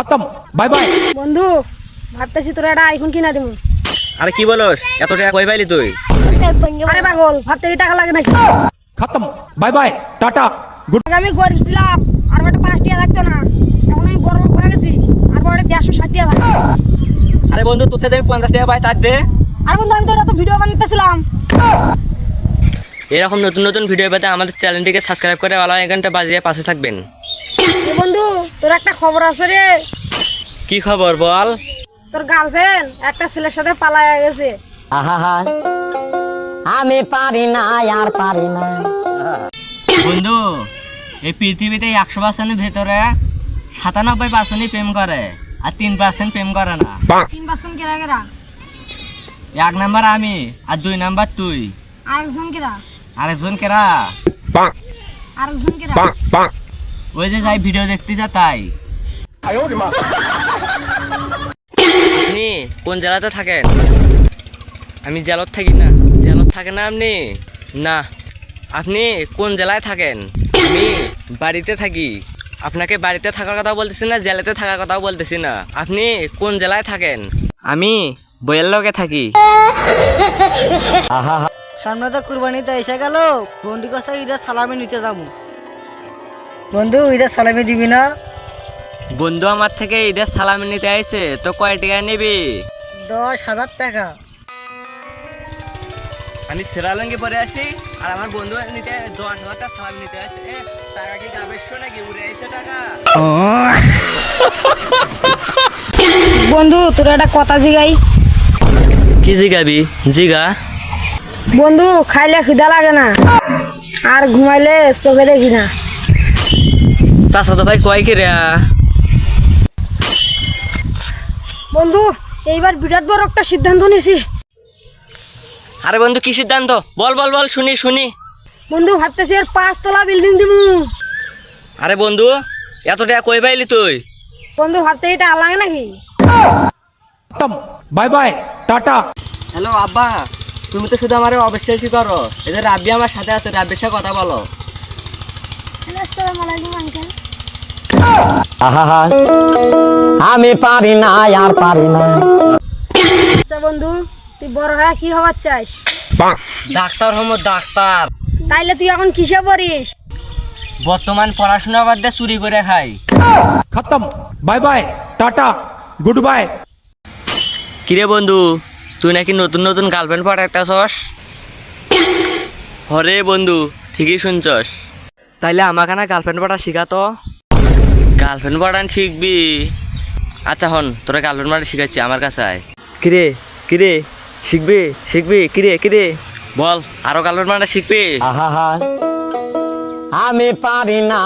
খতম bye by বন্ধু ভাবতেছি তোরা একটা আইফোন কিনা দিব আরে কি বলস? এত টাকা কই পাইলি তুই? আরে পাগল ভাতে কি টাকা লাগে নাকি? খতম বাই বাই টাটা গুড আমি গরিব ছিলাম আর বড় পাঁচ টাকা লাগতো না। এখন আমি বড় হয়ে গেছি আর বড় দেড়শো ষাট টাকা লাগে আরে বন্ধু তোর থেকে 50 টাকা পাই তার দে। আর বন্ধু আমি তো এত ভিডিও বানাইতেছিলাম। এরকম নতুন নতুন ভিডিও পেতে আমাদের চ্যানেলটিকে সাবস্ক্রাইব করে আলাদা আইকনটা বাজিয়ে পাশে থাকবেন। বন্ধু তোর একটা খবর আছে রে। কি খবর বল? তোর গার্লফ্রেন্ড একটা ছেলের সাথে পালায়া গেছে। আহা আমি পারি না আর পারি না। বন্ধু এই পৃথিবীতে একশো পার্সেন্টের ভেতরে সাতানব্বই পার্সেন্টই প্রেম করে আর তিন পার্সেন্ট প্রেম করে না। তিন পার্সেন্ট কেরা কেরা? এক নাম্বার আমি আর দুই নাম্বার তুই। আরেকজন কেরা? আরেকজন কেরা? আরেকজন কেরা? ওই যে যাই ভিডিও দেখতে যা তাই। আপনি কোন জেলাতে থাকেন? আমি জেলত থাকি না। জেলত থাকে না আপনি? না। আপনি কোন জেলায় থাকেন? আমি বাড়িতে থাকি। আপনাকে বাড়িতে থাকার কথা বলতেছি না জেলাতে থাকার কথা বলতেছি না। আপনি কোন জেলায় থাকেন? আমি বইয়ের লগে থাকি। সামনে তো কুরবানিতে এসে গেল। বন্ধু কাছে ঈদের সালামি নিতে যাব। বন্ধু ঈদের সালামি দিবি না? বন্ধু আমার থেকে ঈদের সালামি নিতে আইছে তো কয় টাকা নিবি? দশ হাজার টাকা। আমি সেরালঙ্গি পরে আসি আর আমার বন্ধু নিতে দশ হাজার টাকা সালামি নিতে আসে টাকা কি গাবেশ্বর নাকি? উড়ে আইছে টাকা। বন্ধু তোর একটা কথা জিগাই। কি জিগাবি? জিগা। বন্ধু খাইলে খিদা লাগে না আর ঘুমাইলে চোখে দেখি না। চাচাতো ভাই কয় কে রা বন্ধু এইবার বিরাট বড় একটা সিদ্ধান্ত নিয়েছি আরে বন্ধু কি সিদ্ধান্ত? বল বল বল শুনি শুনি। বন্ধু ভাবতেছি এর পাঁচতলা বিল্ডিং দিব আরে বন্ধু এতটা টাকা কই পাইলি তুই? বন্ধু ভাবতে এটা আলাদা নাকি? By bye tata. হ্যালো আব্বা তুমি তো শুধু আমার অবিশ্বাসী করো। এদের রাব্বি আমার সাথে আছে রাব্বির সাথে কথা বলো। আমি পারি না আর পারি না। আচ্ছা বন্ধু তুই বড় হয়ে কি হওয়ার চাস? ডাক্তার হম ডাক্তার। তাইলে তুই এখন কিসে পড়িস? বর্তমান পড়াশোনা বাদ দিয়ে চুরি করে খাই। খতম। Bye bye tata good bye. কিরে বন্ধু তুই নাকি নতুন নতুন গার্লফ্রেন্ড পড়ে একটা সস হরে বন্ধু ঠিকই শুনছস। তাইলে আমাকে না গার্লফ্রেন্ড পাঠা শিখা তো। গার্লফ্রেন্ড পাঠান শিখবি। আচ্ছা হন তোরা গার্লফ্রেন্ড পাঠা শিখাচ্ছি আমার কাছে আয়। কিরে কিরে শিখবি শিখবি কিরে কিরে? বল আরও গার্লফ্রেন্ড পাঠা শিখবি? আহা আমি পারি না